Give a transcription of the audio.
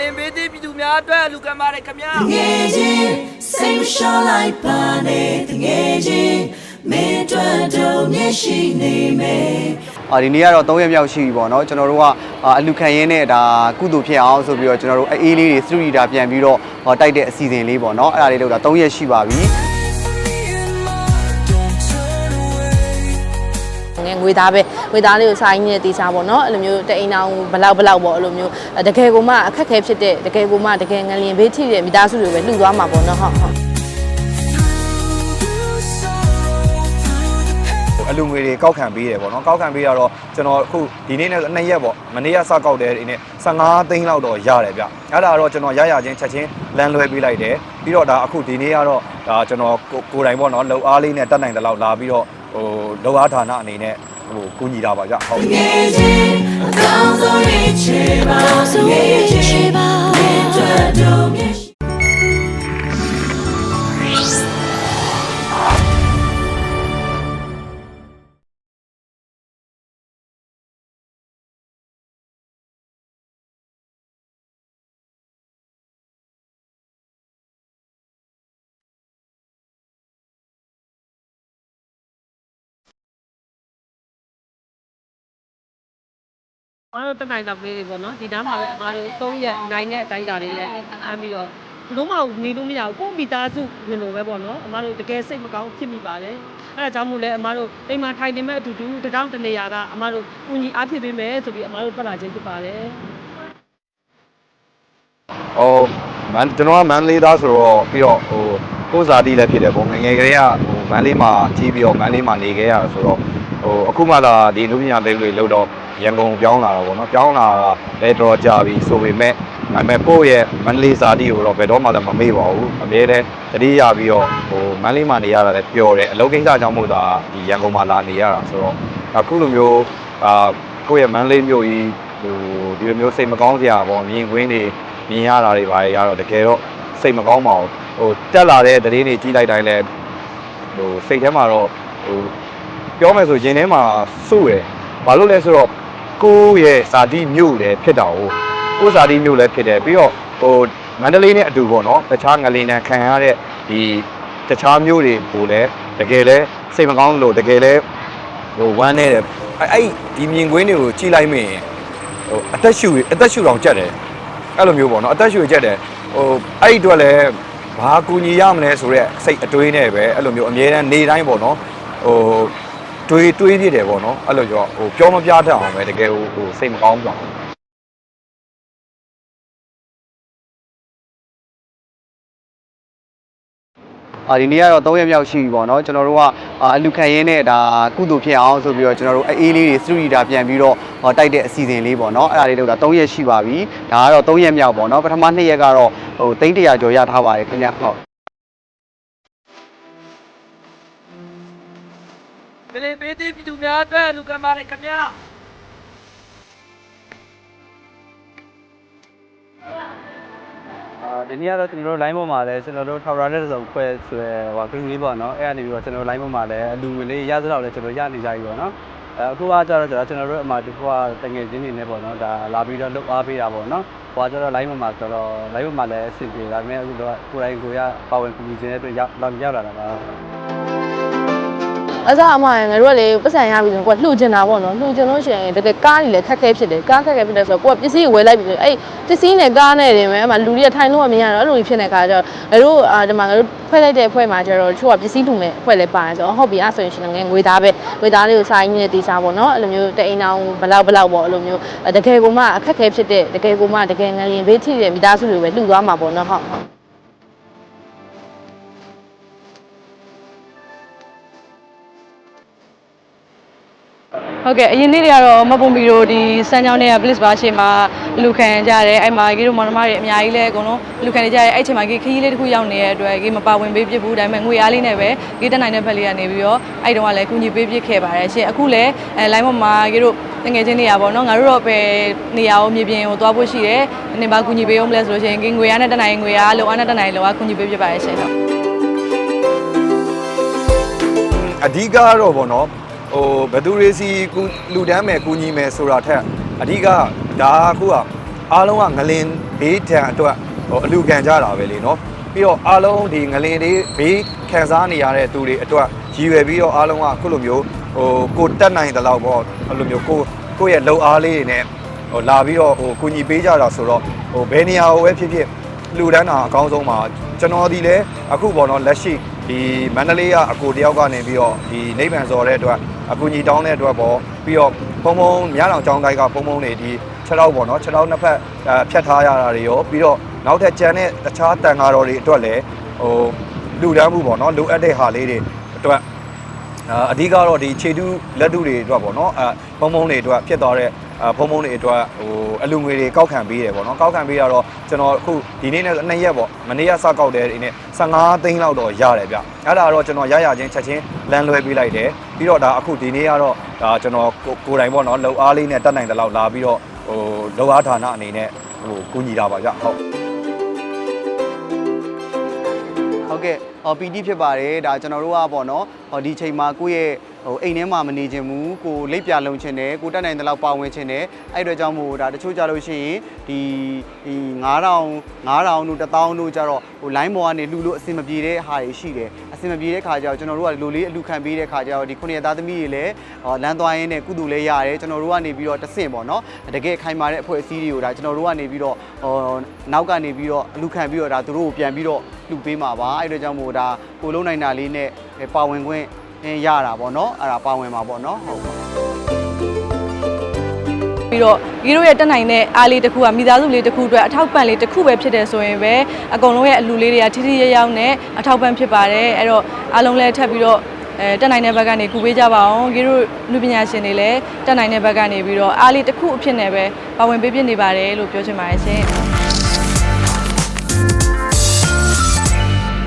လင်ပေးသေးပြည်သူများအတွက်လူကံပါတယ်ခင်ဗျာငယ်ချင်းစိတ်မလျှော့လိုက်ပါနဲ့တငယ်ချင်းမင်းတို့တို့မျက်ရှိနေမယ်အာဒီနေ့ကတော့3ရက်မြောက်ရှိပြီပေါ့နော်ကျွန်တော်တို့ကအလူခံရင်းနဲ့ဒါကုသိုလ်ဖြစ်အောင်ဆိုပြီးတော့ကျွန်တော်တို့အေးလေးတွေစတူဒီတာပြန်ပြီးတော့ဟောတိုက်တဲ့အစီအစဉ်လေးပေါ့နော်အဲ့ဒါလေးလုပ်တာ3ရက်ရှိပါပြီ ငယ်ငွေသားပဲငွေသားလေးကိုစာရင်းနဲ့တေးစားပေါ့နော်အဲ့လိုမျိုးတအိမ်အောင်ဘလောက်ဘလောက်ပေါ့အဲ့လိုမျိုးတကယ်ကိုမှအခက်ခဲဖြစ်တဲ့တကယ်ကိုမှတကယ်ငလျင်ဘေးထိတဲ့မိသားစုတွေပဲလှူသွားမှာပေါ့နော်ဟုတ်ဟုတ်အလူငွေတွေကောက်ခံပေးတယ်ပေါ့နော်ကောက်ခံပေးရတော့ကျွန်တော်အခုဒီနေ့နဲ့နှစ်ရက်ပေါ့မနေ့ကစကောက်တဲ့ဒီနေ့15သိန်းလောက်တော့ရတယ်ဗျအဲ့ဒါတော့ကျွန်တော်ရရချင်းချက်ချင်းလမ်းလွဲပေးလိုက်တယ်ပြီးတော့ဒါအခုဒီနေ့ကတော့ဒါကျွန်တော်ကိုကိုယ်တိုင်ပေါ့နော်လှုပ်အားလေးနဲ့တက်နိုင်တဲ့လောက်လာပြီးတော့ ဟိုလှုပ်အားဌာနအနေနဲ့ဟိုကူညီတာပါဗျဟုတ်ငယ်ချင်းအကောင်းဆုံးရဲ့ချေပါငယ်ချင်းမင်းတို့တို့မျက် ရှိအားတော့တက်နိုင်တာပေးတွေပေါ့နော်ဒီနားမှာပဲအားတို့3ရက်နိုင်တဲ့အတိုင်းတာလေးနဲ့အားပြီးတော့လုံးဝနေလို့မရဘူးကိုယ့်မိသားစုဝင်လို့ပဲပေါ့နော်အမတို့တကယ်စိတ်မကောင်းဖြစ်မိပါတယ်အဲဒါကြောင့်မို့လဲအမတို့အိမ်မှာထိုင်နေမဲ့အတူတူတကောင်းတနေရာကအမတို့ကူညီအားဖြစ်ပေးမယ်ဆိုပြီးအမတို့ပတ်လာခြင်းဖြစ်ပါတယ်ဟိုမန်ကျွန်တော်ကမန်လေးသားဆိုတော့ပြီးတော့ဟိုကိုယ်စာတီးလည်းဖြစ်တယ်ပေါ့ငယ်ငယ်ကလေးကဟိုမန်လေးမှာကြီးပြီးတော့မန်လေးမှာနေခဲ့ရဆိုတော့ ဟိုအခုမှလာဒီလူပညာလေးတွေလောက်တော့ရန်ကုန်ပြောင်းလာတော့ပေါ့နော်ပြောင်းလာတာလည်းတော်တော်ကြာပြီဆိုပေမဲ့ဒါပေမဲ့ကိုယ့်ရဲ့မန်လေးစာတီးကိုတော့ဘယ်တော့မှလည်းမမေ့ပါဘူးအမြဲတမ်းတတိယပြီးတော့ဟိုမန်လေးမှာနေရတာလည်းပျော်တယ်အလုပ်ကိစ္စကြောင့်မို့သာဒီရန်ကုန်မှာလာနေရတာဆိုတော့အခုလိုမျိုးအာကိုယ့်ရဲ့မန်လေးမျိုးကြီးဟိုဒီလိုမျိုးစိတ်မကောင်းစရာပေါ့မြင်ကွင်းတွေမြင်ရတာတွေပါရတော့တကယ်တော့စိတ်မကောင်းပါဘူးဟိုတက်လာတဲ့သတင်းတွေကြီးလိုက်တိုင်းလဲဟိုစိတ်ထဲမှာတော့ဟို ပြောမယ်ဆိုရင်ထဲမှာစုရယ်ဘာလို့လဲဆိုတော့ကိုယ့်ရဲ့ဇာတိမြို့လည်းဖြစ်တာ哦ကိုယ့်ဇာတိမြို့လည်းဖြစ်တယ်ပြီးတော့ဟိုမန္တလေးနဲ့အတူပေါ့နော်တခြားငလင်တန်ခံရတဲ့ဒီတခြားမြို့တွေကိုလည်းတကယ်လဲစိတ်မကောင်းလို့တကယ်လဲဟိုဝမ်းနေတယ်အဲ့အဲ့ဒီမြင်ကွင်းတွေကိုကြီးလိုက်မိရင်ဟိုအသက်ရှူအသက်ရှူတောင်ကြက်တယ်အဲ့လိုမျိုးပေါ့နော်အသက်ရှူကြက်တယ်ဟိုအဲ့ဒီအတွက်လည်းဘာကူညီရမလဲဆိုတော့စိတ်အတွေးနဲ့ပဲအဲ့လိုမျိုးအမြဲတမ်းနေတိုင်းပေါ့နော်ဟို တွေးတွေးပြတယ်ပေါ့နော်အဲ့လိုကြောဟိုပြောမပြတတ်အောင်ပဲတကယ်ဟိုဟိုစိတ်မကောင်းပါဘူးအာဒီနေ့ကတော့3ရက်မြောက်ရှိပြီပေါ့နော်ကျွန်တော်တို့ကအလူခံရင်းနဲ့ဒါကုသိုလ်ဖြစ်အောင်ဆိုပြီးတော့ကျွန်တော်တို့အေးလေးတွေစတူဒီတာပြန်ပြီးတော့ဟောတိုက်တဲ့အစီအစဉ်လေးပေါ့နော်အဲ့ဒါလေးလုပ်တာ3ရက်ရှိပါပြီဒါကတော့3ရက်မြောက်ပေါ့နော်ပထမ2ရက်ကတော့ဟို300ကျော်ရထားပါတယ်ခင်ဗျဟုတ် ကလင်ပေးသေးပြည်သူများအတွက်လူကံပါတယ်ခင်ဗျာအာဒီနေ့ကတော့ကျွန်တော်တို့ line ပေါ်မှာလည်းကျွန်တော်တို့ Tower နဲ့စုံခွဲဆိုရယ်ဟို green လေးပေါ့နော်အဲ့ဒါနေပြီးတော့ကျွန်တော်တို့ line ပေါ်မှာလည်းအလူငွေလေးရသလောက်လည်းကျွန်တော်ရနေကြပြီပေါ့နော်အဲအခုကကျတော့ကျွန်တော်ကျွန်တော်တို့အမှဒီကွာတငယ်ချင်းတွေနဲ့ပေါ့နော်ဒါလာပြီးတော့လှုပ်အားပေးတာပေါ့နော်ဟိုကကျတော့ line ပေါ်မှာဆိုတော့ line ပေါ်မှာလည်းအဆင်ပြေဒါပေမဲ့အခုတော့ကိုယ်တိုင်ကိုယ်ရပါဝင်ကူညီခြင်းတဲ့အတွက်ရောက်လောက်ရောက်လာတာပါ အစားအမရငါတို့ကလေပတ်စံရပြီဆိုရင်ကိုကလှူချင်တာပေါ့နော်လှူချင်လို့ရှိရင်တကယ်ကားကြီးလည်းခက်ခဲဖြစ်တယ်ကားခက်ခဲဖြစ်တယ်ဆိုတော့ကိုကပစ္စည်းကိုဝယ်လိုက်ပြီဆိုအဲ့ပစ္စည်းနဲ့ကားနဲ့တင်မယ်အမလူတွေကထိုင်လို့မရတော့အဲ့လိုဖြစ်နေကြတော့ငါတို့အာဒီမှာငါတို့ဖွဲ့လိုက်တဲ့အဖွဲ့မှာကျတော့ချို့ကပစ္စည်းထုံမဲ့အဖွဲ့လည်းပါတယ်ဆိုတော့ဟုတ်ပြီအဲ့ဆိုရင်ရှင်ငယ်ငွေသားပဲငွေသားလေးကိုစာရင်းနဲ့တေးစားပေါ့နော်အဲ့လိုမျိုးတအိမ်အောင်ဘလောက်ဘလောက်ပေါ့အဲ့လိုမျိုးတကယ်ကိုမှအခက်ခဲဖြစ်တဲ့တကယ်ကိုမှတကယ်ငလျင်ဘေးထိတဲ့မိသားစုတွေပဲလှူသွားမှာပေါ့နော်ဟုတ်ဟုတ် ဟုတ်ကဲ့အရင်နေ့တွေကတော့မပုံပီတို့ဒီစမ်းချောင်းတွေက bliss bar အချိန်မှာလူခံကြတယ်အဲ့မှာကြီးတို့မောင်နှမတွေအများကြီးလဲအကုန်လုံးလူခံနေကြတယ်အဲ့အချိန်မှာကြီးခရီးလေးတစ်ခုရောက်နေတဲ့အတွက်ကြီးမပါဝင်ပေးပြစ်ဘူးဒါပေမဲ့ငွေအားလေးနဲ့ပဲကြီးတက်နိုင်တဲ့ဘက်လေးကနေပြီးတော့အဲ့တုန်းကလည်းကူညီပေးပြစ်ခဲ့ပါတယ်ရှင်အခုလည်းအဲ line ပေါ်မှာကြီးတို့ငွေချင်းနေရပါတော့ငါတို့တော့ပဲနေရာကိုမြေပြင်ကိုသွားဖို့ရှိတယ်နေပါကူညီပေးအောင်မလဲဆိုလို့ရှိရင်ကြီးငွေအားနဲ့တက်နိုင်ငွေအားလုံအားနဲ့တက်နိုင်လုံအားကူညီပေးပြစ်ပါတယ်ရှင်ဟုတ်အဓိကကတော့ပေါ့နော် ဟိုဘယ်သူတွေစီကူလူတန်းမယ်ကူညီမယ်ဆိုတာထက်အဓိကဒါအခုကအားလုံးကငလင်ဘေးဒဏ်အတွက်ဟိုအလူခံကြတာပဲလေနော်ပြီးတော့အားလုံးဒီငလင်တွေဘေးခံစားနေရတဲ့သူတွေအတွက်ရည်ရွယ်ပြီးတော့အားလုံးကခုလိုမျိုးဟိုကိုတက်နိုင်တဲ့လောက်ပေါ့အဲ့လိုမျိုးကိုကိုယ့်ရဲ့လုံအားလေးတွေနဲ့ဟိုလာပြီးတော့ဟိုကူညီပေးကြတာဆိုတော့ဟိုဘယ်နေရာကိုပဲဖြစ်ဖြစ်လူတန်းတာအကောင်းဆုံးပါကျွန်တော်ဒီလဲအခုပေါ့နော်လက်ရှိဒီမန္တလေးကအကိုတယောက်ကနေပြီးတော့ဒီနိဗ္ဗာန်စော်တဲ့အတွက် အကူညီတောင်းတဲ့အတွက်ပေါ့ပြီးတော့ဘုံဘုံမြတောင်ကျောင်းတိုက်ကဘုံဘုံတွေဒီခြေထောက်ပေါ့နော်ခြေထောက်နှစ်ဖက်အဲဖြတ်ထားရတာတွေရောပြီးတော့နောက်ထပ်ကျန်တဲ့တခြားတန်ဃာတော်တွေအတွက်လည်းဟိုလူတန်းမှုပေါ့နော်လိုအပ်တဲ့ဟာလေးတွေအတွက်အာအဓိကတော့ဒီခြေတူးလက်တူတွေအတွက်ပေါ့နော်အဲဖုံဖုံတွေအတွက်ဖြစ်သွားတဲ့အာ ဖုံဖုံတွေအတွက်ဟိုအလူငွေတွေကောက်ခံပေးတယ်ပေါ့နော်ကောက်ခံပေးရတော့ကျွန်တော်အခုဒီနေ့နဲ့နှစ်ရက်ပေါ့မနေ့ကစကောက်တဲ့ဒီနေ့15သိန်းလောက်တော့ရတယ်ဗျအဲ့ဒါတော့ကျွန်တော်ရရချင်းချက်ချင်းလမ်းလွဲပေးလိုက်တယ်ပြီးတော့ဒါအခုဒီနေ့ကတော့ဒါကျွန်တော်ကိုကိုယ်တိုင်ပေါ့နော်လှုပ်အားလေးနဲ့တက်နိုင်တဲ့လောက်လာပြီးတော့ဟိုလှုပ်အားဌာနအနေနဲ့ဟိုကူညီတာပါဗျဟုတ်ဟုတ်ကဲ့ဟောပီတိဖြစ်ပါတယ်ဒါကျွန်တော်တို့ကပေါ့နော်ဟောဒီချိန်မှာကိုယ့်ရဲ့ ဟိုအိမ်ထဲမှာမနေခြင်းဘူးကိုလိပ်ပြလုံခြင်းတယ်ကိုတက်နိုင်တဲ့လောက်ပါဝင်ခြင်းတယ်အဲ့အအတွက်ကြောင့်မို့ဒါတချို့ကြလို့ရှိရင်ဒီဒီ9000 9000တို့1000တို့ကြတော့ဟို line ပေါ်ကနေလှူလို့အဆင်မပြေတဲ့ဟာတွေရှိတယ်အဆင်မပြေတဲ့ခါကျတော့ကျွန်တော်တို့ကလိုလေးအလှခံပေးတဲ့ခါကျတော့ဒီခုနှစ်ရက်သားသမီးတွေလည်းဟောလမ်းသွားရင်းနဲ့ကုသိုလ်လည်းရတယ်ကျွန်တော်တို့ကနေပြီးတော့တဆင့်ပေါ့နော်တကယ်ခိုင်မာတဲ့အဖွဲ့အစည်းတွေကိုဒါကျွန်တော်တို့ကနေပြီးတော့ဟောနောက်ကနေပြီးတော့အလှခံပြီးတော့ဒါသူတို့ကိုပြန်ပြီးတော့လှူပေးမှာပါအဲ့အအတွက်ကြောင့်မို့ဒါကိုလုံးနိုင်တာလေးနဲ့ပါဝင်ခွင့် ရတာပေါ့နော်အဲ့ဒါပါဝင်မှာပေါ့နော်ဟုတ်ပါပြီးတော့ဒီတို့ရဲ့တက်နိုင်တဲ့အားလေးတစ်ခုကမိသားစုလေးတစ်ခုအတွက်အထောက်ပံ့လေးတစ်ခုပဲဖြစ်တယ်ဆိုရင်ပဲအကုန်လုံးရဲ့အလူလေးတွေကထိထိရရောက်နဲ့အထောက်ပံ့ဖြစ်ပါတယ်အဲ့တော့အားလုံးလည်းထပ်ပြီးတော့အဲတက်နိုင်တဲ့ဘက်ကနေကူပေးကြပါအောင်ဒီတို့လူပညာရှင်တွေလည်းတက်နိုင်တဲ့ဘက်ကနေပြီးတော့အားလေးတစ်ခုအဖြစ်နဲ့ပဲပါဝင်ပေးပြနေပါတယ်လို့ပြောချင်ပါတယ်ရှင်